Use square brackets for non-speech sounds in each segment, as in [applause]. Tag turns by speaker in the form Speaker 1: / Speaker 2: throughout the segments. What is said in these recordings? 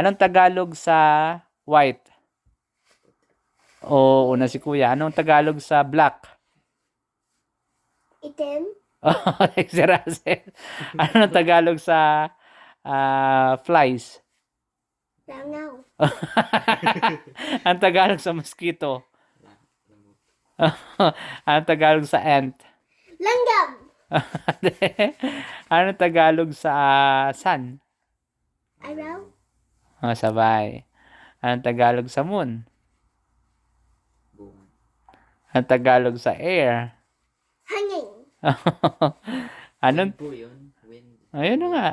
Speaker 1: Anong Tagalog sa white? Oo, una si Kuya. Anong Tagalog sa black?
Speaker 2: Itim.
Speaker 1: Oh, [laughs] like si Russell. Anong Tagalog sa ah, flies?
Speaker 2: Langaw. [laughs]
Speaker 1: Ang Tagalog sa mosquito? [laughs] Anong Tagalog sa ant?
Speaker 2: Langgam.
Speaker 1: Anong Tagalog sa sun?
Speaker 2: Araw.
Speaker 1: Oh, sabay. Anong Tagalog sa moon?
Speaker 3: Buwan.
Speaker 1: Anong Tagalog sa air?
Speaker 2: Hangin. [laughs]
Speaker 1: Anong,
Speaker 3: Wind yun. Wind.
Speaker 1: ayun na nga.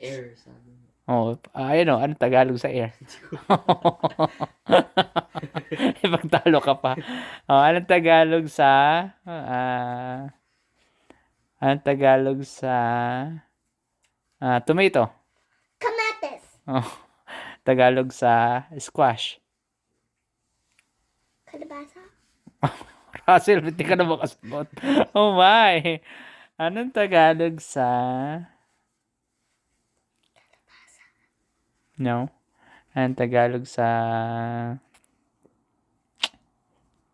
Speaker 3: Air. Sabi mo.
Speaker 1: Oh, ayun o, anong Tagalog sa air? [laughs] Ipagtalo ka pa. Oh, anong Tagalog sa, ah, anong Tagalog sa, ah, tomato? Oh, [laughs] Tagalog sa squash.
Speaker 2: Kalabasa. [laughs]
Speaker 1: Russell, hindi ka na makasagot. [laughs] Oh my! Anong Tagalog sa... No? Anong Tagalog sa...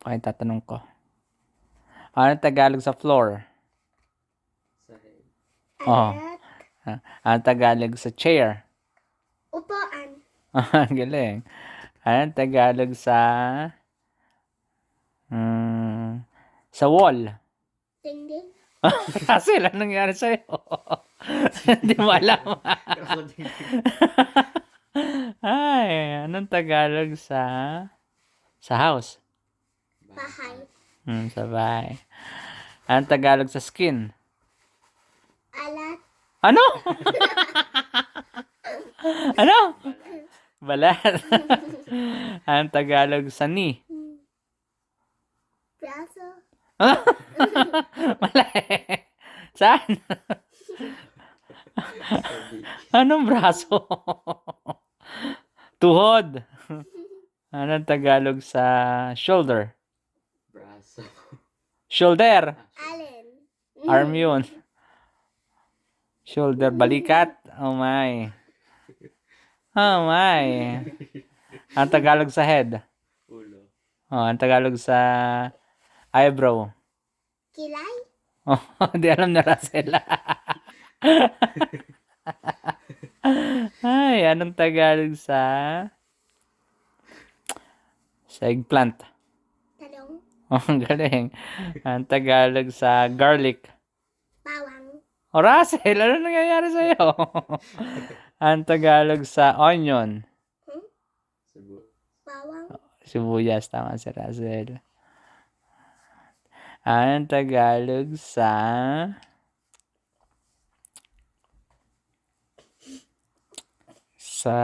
Speaker 1: Okay, tatanong ko. Anong Tagalog sa floor?
Speaker 3: Sa head.
Speaker 1: Oo.
Speaker 2: At
Speaker 1: Anong Tagalog sa chair?
Speaker 2: Upuan. [laughs]
Speaker 1: Ang galing. Anong Tagalog sa... Mm, sa wall?
Speaker 2: Dingding.
Speaker 1: Russell, anong nangyari sa'yo? [laughs] Hindi mo alam. [laughs] Ay, anong Tagalog sa sa house?
Speaker 2: Bahay.
Speaker 1: Hmm, sabay. Anong Tagalog sa skin?
Speaker 2: Alat.
Speaker 1: Ano? [laughs] ano? Balat. [laughs] anong Tagalog sa knee?
Speaker 2: Braso.
Speaker 1: Mali. Saan? [laughs] Anong braso? Tuhod. Anong Tagalog sa shoulder?
Speaker 3: Braso.
Speaker 1: Shoulder.
Speaker 2: Allen.
Speaker 1: Arm yun. Shoulder, balikat. Oh my. Oh my. Ang Tagalog sa head.
Speaker 3: Ulo.
Speaker 1: Oh, ang Tagalog sa eyebrow.
Speaker 2: Kilay.
Speaker 1: Oh, [laughs] hindi alam na Russell. [laughs] Ay, anong Tagalog sa sa eggplant?
Speaker 2: Talong.
Speaker 1: Oh, galing. Ang Tagalog sa garlic. O Russell, ano nangyayari sa'yo? [laughs] ang Tagalog sa onion.
Speaker 3: Subo.
Speaker 2: Bawang.
Speaker 1: Sibuyas, tama si Russell. Ang Tagalog sa... Sa...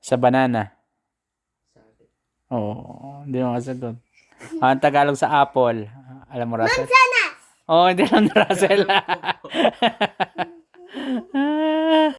Speaker 1: Sa banana. Oo, hindi mo kasagot. Ang Tagalog sa apple. Alam mo, Russell?
Speaker 2: Mansanas.
Speaker 1: Oo, hindi alam ni Russell. [laughs]